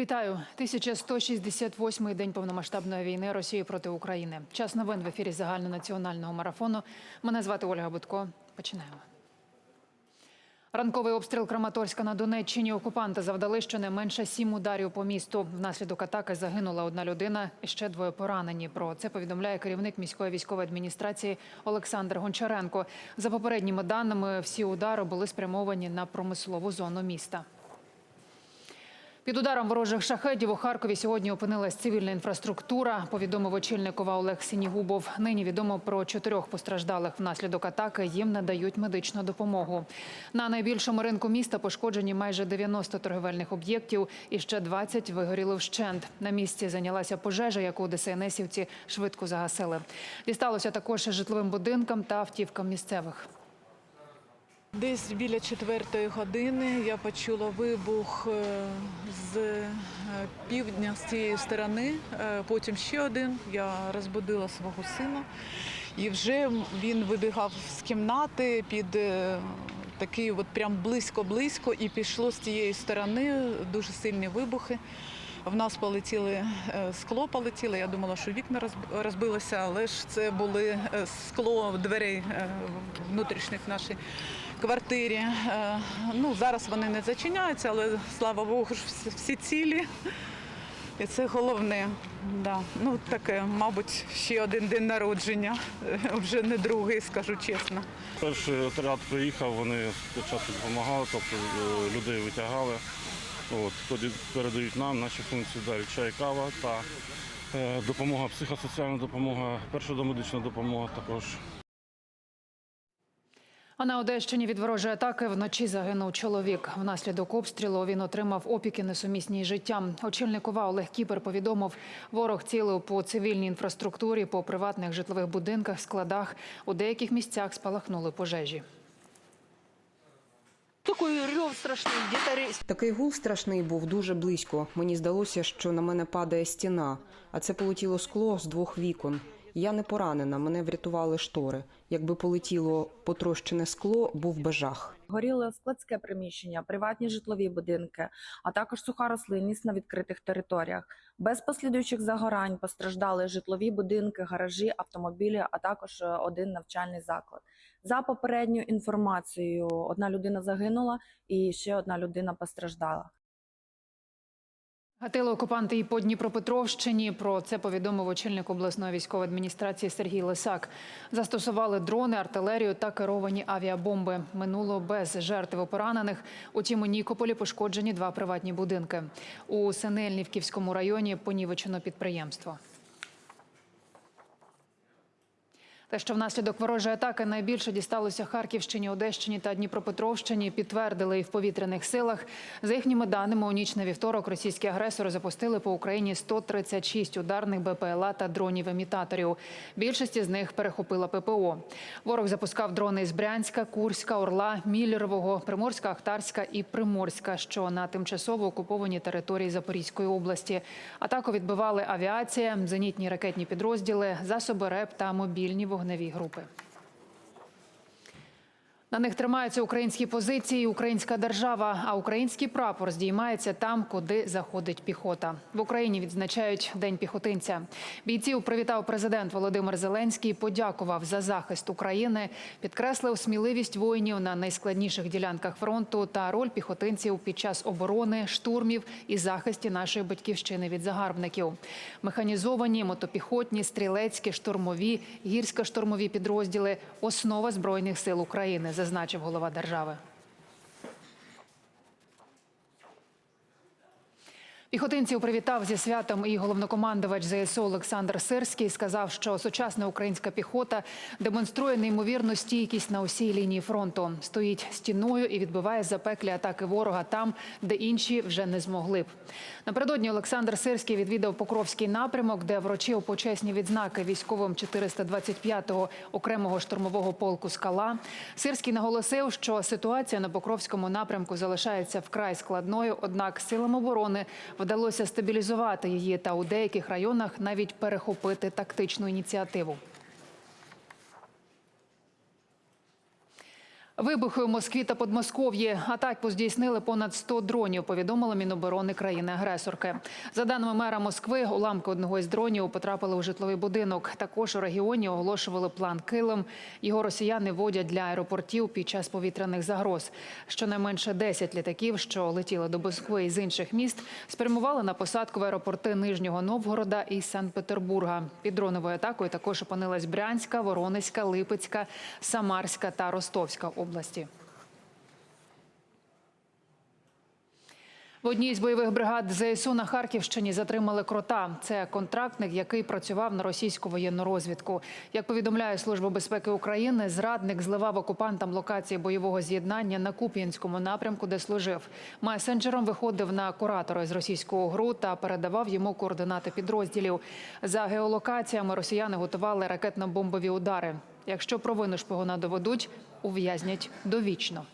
Вітаю 1168-й день повномасштабної війни Росії проти України. Час новин в ефірі загальнонаціонального марафону. Мене звати Ольга Будко. Починаємо. Ранковий обстріл Краматорська на Донеччині. Окупанти завдали щонайменше сім ударів по місту. Внаслідок атаки загинула одна людина і ще двоє поранені. Про це повідомляє керівник міської військової адміністрації Олександр Гончаренко. За попередніми даними, всі удари були спрямовані на промислову зону міста. Під ударом ворожих шахедів у Харкові сьогодні опинилась цивільна інфраструктура. Повідомив очільник ОВА Олег Сінігубов. Нині відомо про чотирьох постраждалих внаслідок атаки. Їм надають медичну допомогу. На найбільшому ринку міста пошкоджені майже 90 торговельних об'єктів і ще 20 вигоріли вщент. На місці зайнялася пожежа, яку ДСНСівці швидко загасили. Дісталося також житловим будинкам та автівкам місцевих. Десь біля четвертої години я почула вибух е, з е, півдня з цієї сторони, е, потім ще один. Я розбудила свого сина, і вже він вибігав з кімнати під такий, от прям близько-близько, і пішло з тієї сторони дуже сильні вибухи. В нас полетіли е, скло, полетіло. Я думала, що вікна розбилося, але ж це були е, скло дверей е, внутрішніх нашій квартирі. Ну зараз вони не зачиняються, але слава Богу, всі- цілі. І це головне. Да. Ну таке, мабуть, ще один день народження, вже не другий, скажу чесно. Перший отряд приїхав, вони спочатку допомагали, тобто людей витягали. От, тоді передають нам наші функції далі чай, кава та е, допомога, психосоціальна допомога, перша домедична допомога також. А на Одещині від ворожої атаки вночі загинув чоловік. Внаслідок обстрілу він отримав опіки несумісні життям. Очільник ОВА Олег Кіпер повідомив, ворог цілив по цивільній інфраструктурі, по приватних житлових будинках, складах. У деяких місцях спалахнули пожежі. Такий рев страшний, ре- Такий гул страшний був дуже близько. Мені здалося, що на мене падає стіна, а це полетіло скло з двох вікон. Я не поранена, мене врятували штори. Якби полетіло потрощене скло, був би жах. Горіло складське приміщення, приватні житлові будинки, а також суха рослинність на відкритих територіях. Без послідуючих загорань постраждали житлові будинки, гаражі, автомобілі, а також е, один навчальний заклад. За попередньою інформацією, одна людина загинула і ще одна людина постраждала. Гатили окупанти і по Дніпропетровщині. Про це повідомив очільник обласної військової адміністрації Сергій Лисак. Застосували дрони, артилерію та керовані авіабомби. Минуло без жертв поранених. Утім, у Нікополі пошкоджені два приватні будинки. У Синельнівківському районі понівечено підприємство. Те, що внаслідок ворожої атаки найбільше дісталося Харківщині, Одещині та Дніпропетровщині, підтвердили і в повітряних силах. За їхніми даними, у ніч на вівторок російські агресори запустили по Україні 136 ударних БПЛА та дронів-емітаторів. Більшість з них перехопила ППО. Ворог запускав дрони з Брянська, Курська, Орла, Міллерового, Приморська, Ахтарська і Приморська, що на тимчасово окупованій території Запорізької області. Атаку відбивали авіація, зенітні ракетні підрозділи, засоби РЕП та мобільні вогневі групи. На них тримаються українські позиції, українська держава, а український прапор здіймається там, куди заходить піхота. В Україні відзначають День піхотинця. Бійців привітав президент Володимир Зеленський. Подякував за захист України, підкреслив сміливість воїнів на найскладніших ділянках фронту та роль піхотинців під час оборони, штурмів і захисті нашої батьківщини від загарбників. Механізовані, мотопіхотні, стрілецькі, штурмові, гірсько-штурмові підрозділи основа збройних сил України, зазначив голова держави. Піхотинців привітав зі святом і головнокомандувач ЗСУ Олександр Сирський. Сказав, що сучасна українська піхота демонструє неймовірну стійкість на усій лінії фронту. Стоїть стіною і відбиває запеклі атаки ворога там, де інші вже не змогли б. Напередодні Олександр Сирський відвідав Покровський напрямок, де вручив почесні відзнаки військовим 425-го окремого штурмового полку Скала. Сирський наголосив, що ситуація на Покровському напрямку залишається вкрай складною однак силам оборони вдалося стабілізувати її та у деяких районах навіть перехопити тактичну ініціативу. Вибухи у Москві та Подмосков'ї. Атаку здійснили понад 100 дронів, повідомили Міноборони країни-агресорки. За даними мера Москви, уламки одного із дронів потрапили у житловий будинок. Також у регіоні оголошували план Килим. Його росіяни водять для аеропортів під час повітряних загроз. Щонайменше 10 літаків, що летіли до Москви із інших міст, спрямували на посадку в аеропорти Нижнього Новгорода і Санкт-Петербурга. Під дроновою атакою також опинилась Брянська, Воронезька, Липецька, Самарська та Ростовська. В одній з бойових бригад ЗСУ на Харківщині затримали крота. Це контрактник, який працював на російську воєнну розвідку. Як повідомляє Служба безпеки України, зрадник зливав окупантам локації бойового з'єднання на Куп'янському напрямку, де служив. Месенджером виходив на куратора з російського ГРУ та передавав йому координати підрозділів. За геолокаціями росіяни готували ракетно-бомбові удари. Якщо провину шпигуна доведуть, ув'язнять довічно.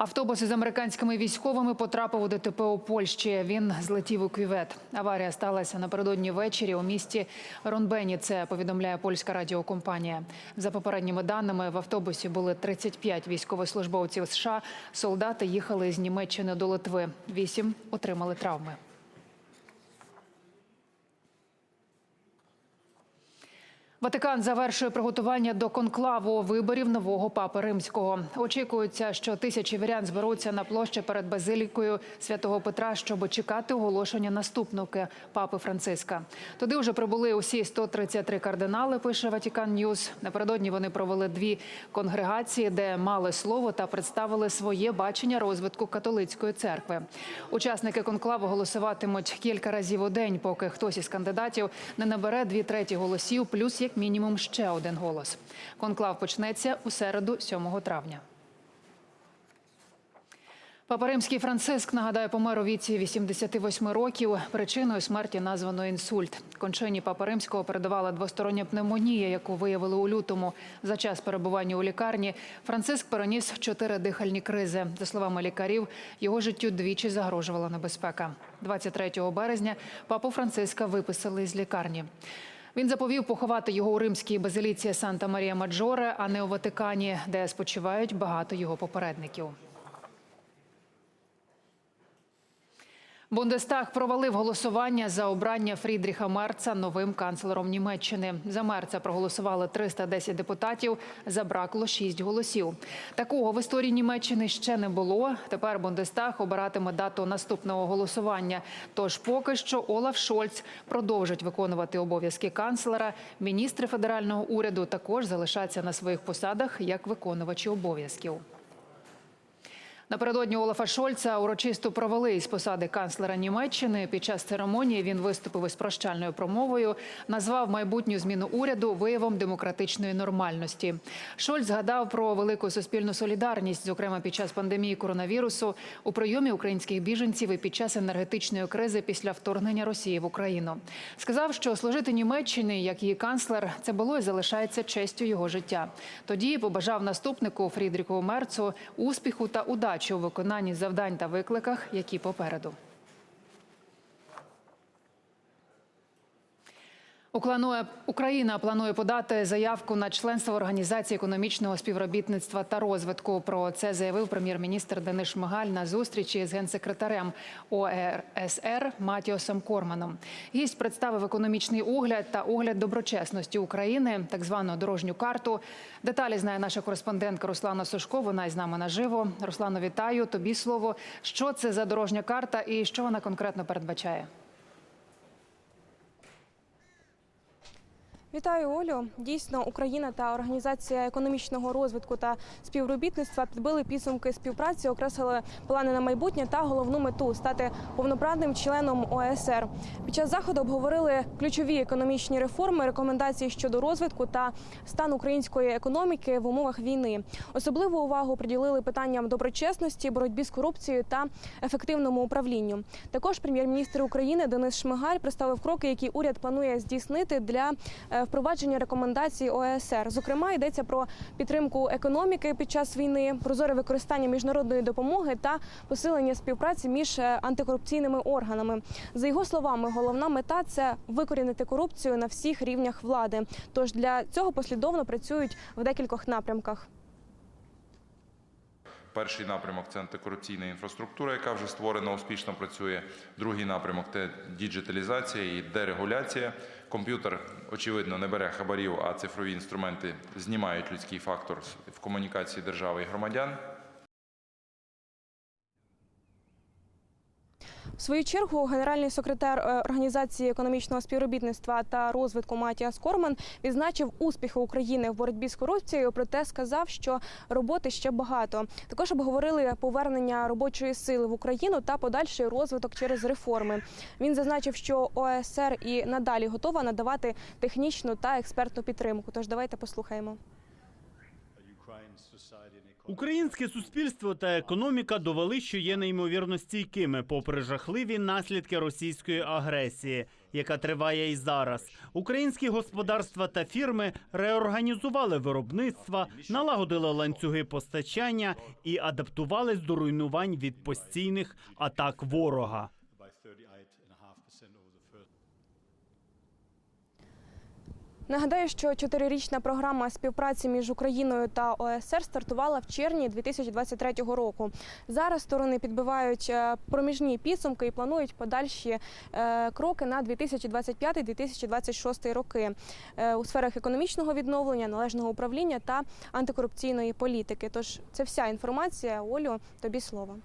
Автобус із американськими військовими потрапив у ДТП у Польщі. Він злетів у кювет. Аварія сталася напередодні ввечері у місті Ронбені. Це повідомляє польська радіокомпанія. За попередніми даними в автобусі були 35 військовослужбовців США. Солдати їхали з Німеччини до Литви. Вісім отримали травми. Ватикан завершує приготування до конклаву виборів нового папи римського. Очікується, що тисячі вірян зберуться на площі перед базилікою святого Петра, щоб чекати оголошення наступника папи Франциска. Туди вже прибули усі 133 кардинали. Пише Ватікан Ньюс. Напередодні вони провели дві конгрегації, де мали слово та представили своє бачення розвитку католицької церкви. Учасники конклаву голосуватимуть кілька разів у день, поки хтось із кандидатів не набере дві треті голосів, плюс як мінімум ще один голос. Конклав почнеться у середу, 7 травня. Папа Римський Франциск, нагадаю, помер у віці 88 років. Причиною смерті названо інсульт. Кончині Папа Римського передавала двостороння пневмонія, яку виявили у лютому. За час перебування у лікарні Франциск переніс чотири дихальні кризи. За словами лікарів, його життю двічі загрожувала небезпека. 23 березня папу Франциска виписали з лікарні. Він заповів поховати його у римській базиліці Санта Марія Маджоре, а не у Ватикані, де спочивають багато його попередників. Бундестаг провалив голосування за обрання Фрідріха Мерца новим канцлером Німеччини. За Мерца проголосували 310 депутатів. Забракло 6 голосів. Такого в історії Німеччини ще не було. Тепер Бундестаг обиратиме дату наступного голосування. Тож поки що Олаф Шольц продовжить виконувати обов'язки канцлера. Міністри федерального уряду також залишаться на своїх посадах як виконувачі обов'язків. Напередодні Олафа Шольца урочисто провели із посади канцлера Німеччини. Під час церемонії він виступив із прощальною промовою, назвав майбутню зміну уряду виявом демократичної нормальності. Шольц згадав про велику суспільну солідарність, зокрема під час пандемії коронавірусу, у прийомі українських біженців і під час енергетичної кризи після вторгнення Росії в Україну. Сказав, що служити Німеччині як її канцлер це було і залишається честю його життя. Тоді побажав наступнику Фрідріху Мерцу успіху та удачі у виконанні завдань та викликах, які попереду. Україна планує подати заявку на членство в організації економічного співробітництва та розвитку. Про це заявив прем'єр-міністр Денис Шмигаль на зустрічі з генсекретарем ОЕРСР Матіосом Корманом. Гість представив економічний огляд та огляд доброчесності України, так звану дорожню карту. Деталі знає наша кореспондентка Руслана Сушко. Вона із нами наживо. Руслано, вітаю. Тобі слово. Що це за дорожня карта і що вона конкретно передбачає? Вітаю, Олю. Дійсно, Україна та Організація економічного розвитку та співробітництва підбили підсумки співпраці, окреслили плани на майбутнє та головну мету стати повноправним членом ОСР. Під час заходу обговорили ключові економічні реформи, рекомендації щодо розвитку та стан української економіки в умовах війни. Особливу увагу приділили питанням доброчесності, боротьбі з корупцією та ефективному управлінню. Також прем'єр-міністр України Денис Шмигаль представив кроки, які уряд планує здійснити для е, впровадження рекомендацій ОЕСР. Зокрема, йдеться про підтримку економіки під час війни, прозоре використання міжнародної допомоги та посилення співпраці між е, антикорупційними органами. За його словами, головна мета це викорінити корупцію на всіх рівнях влади. Тож для цього послідовно працюють в декількох напрямках. Перший напрямок це антикорупційна інфраструктура, яка вже створена, успішно працює. Другий напрямок це діджиталізація і дерегуляція. Комп'ютер, очевидно, не бере хабарів, а цифрові інструменти знімають людський фактор в комунікації держави і громадян. В свою чергу генеральний секретар е, організації економічного співробітництва та розвитку Матіас Корман відзначив успіхи України в боротьбі з корупцією. Проте сказав, що роботи ще багато. Також обговорили повернення робочої сили в Україну та подальший розвиток через реформи. Він зазначив, що ОСР і надалі готова надавати технічну та експертну підтримку. Тож давайте послухаємо. Українське суспільство та економіка довели, що є неймовірно стійкими, попри жахливі наслідки російської агресії, яка триває і зараз. Українські господарства та фірми реорганізували виробництва, налагодили ланцюги постачання і адаптувались до руйнувань від постійних атак ворога. Нагадаю, що чотирирічна програма співпраці між Україною та ОСР стартувала в червні 2023 року. Зараз сторони підбивають е, проміжні підсумки і планують подальші е, кроки на 2025-2026 роки е, у сферах економічного відновлення, належного управління та антикорупційної політики. Тож це вся інформація. Олю, тобі слово.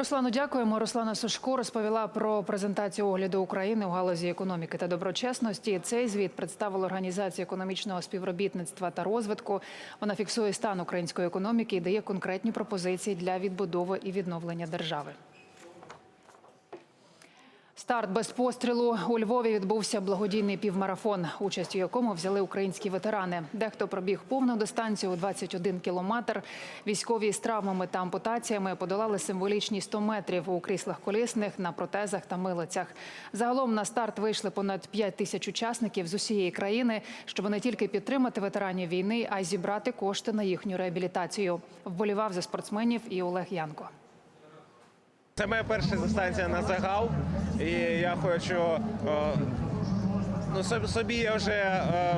Руслану, дякуємо. Руслана Сушко розповіла про презентацію огляду України у галузі економіки та доброчесності. Цей звіт представила Організація економічного співробітництва та розвитку. Вона фіксує стан української економіки і дає конкретні пропозиції для відбудови і відновлення держави. Старт без пострілу у Львові відбувся благодійний півмарафон, участь у якому взяли українські ветерани. Дехто пробіг повну дистанцію у 21 кілометр. Військові з травмами та ампутаціями подолали символічні 100 метрів у кріслах колісних, на протезах та милицях. Загалом на старт вийшли понад 5 тисяч учасників з усієї країни, щоб не тільки підтримати ветеранів війни, а й зібрати кошти на їхню реабілітацію. Вболівав за спортсменів і Олег Янко. Це моя перша дистанція на загал, і я хочу е, ну, собі я вже е,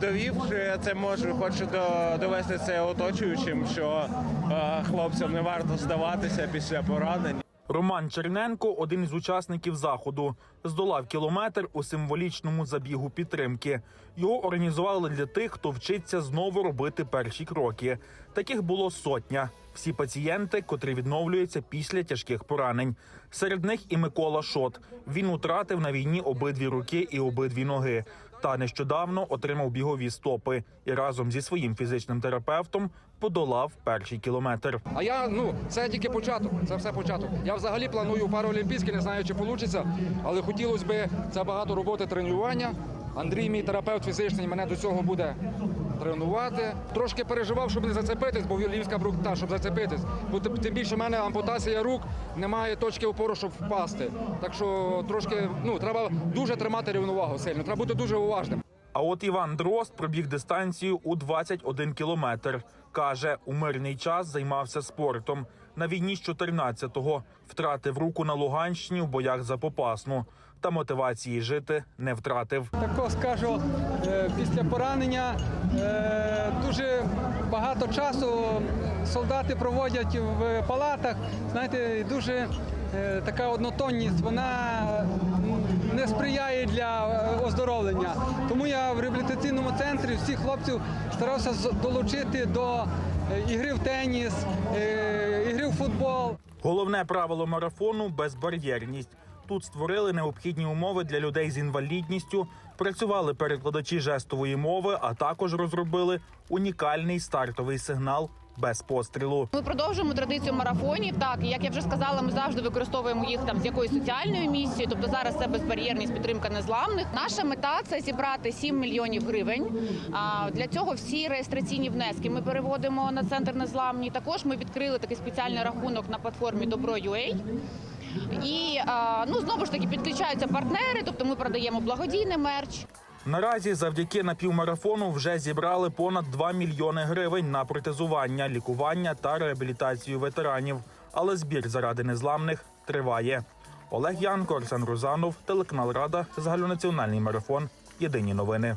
довів, що я це можу. Хочу до- довести це оточуючим, що е, хлопцям не варто здаватися після поранень. Роман Черненко, один із учасників заходу, здолав кілометр у символічному забігу підтримки. Його організували для тих, хто вчиться знову робити перші кроки. Таких було сотня. Всі пацієнти, котрі відновлюються після тяжких поранень. Серед них і Микола Шот. Він утратив на війні обидві руки і обидві ноги. Та нещодавно отримав бігові стопи і разом зі своїм фізичним терапевтом подолав перший кілометр. А я ну це тільки початок. Це все початок. Я взагалі планую паралімпійські, не знаю, чи вийде, але хотілося б це багато роботи тренування. Андрій, мій терапевт фізичний, мене до цього буде тренувати. Трошки переживав, щоб не зацепитись, бо львівська брукта, щоб зацепитись. Бо тим більше в мене ампутація рук, немає точки опору, щоб впасти. Так що трошки ну треба дуже тримати рівновагу сильно. Треба бути дуже уважним. А от Іван Дрозд пробіг дистанцію у 21 кілометр. Каже, у мирний час займався спортом. На війні з 14-го втратив руку на Луганщині в боях за Попасну. Та мотивації жити не втратив. Також скажу, е, після поранення е, дуже багато часу солдати проводять в палатах. Знаєте, дуже е, така однотонність, вона не сприяє для оздоровлення. Тому я в реабілітаційному центрі всіх хлопців старався долучити до ігри в теніс, футбол. Головне правило марафону безбар'єрність. Тут створили необхідні умови для людей з інвалідністю, працювали перекладачі жестової мови, а також розробили унікальний стартовий сигнал без пострілу. Ми продовжуємо традицію марафонів. Так, як я вже сказала, ми завжди використовуємо їх там з якоюсь соціальною місією. Тобто зараз це безбар'єрність, підтримка незламних. Наша мета це зібрати 7 мільйонів гривень. А для цього всі реєстраційні внески ми переводимо на центр незламні. Також ми відкрили такий спеціальний рахунок на платформі Добро.ua. І ну знову ж таки підключаються партнери, тобто ми продаємо благодійний мерч. Наразі завдяки напівмарафону вже зібрали понад 2 мільйони гривень на протезування, лікування та реабілітацію ветеранів. Але збір заради незламних триває. Олег Янко, Арсен Рузанов, телеканал Рада, загальнонаціональний марафон. Єдині новини.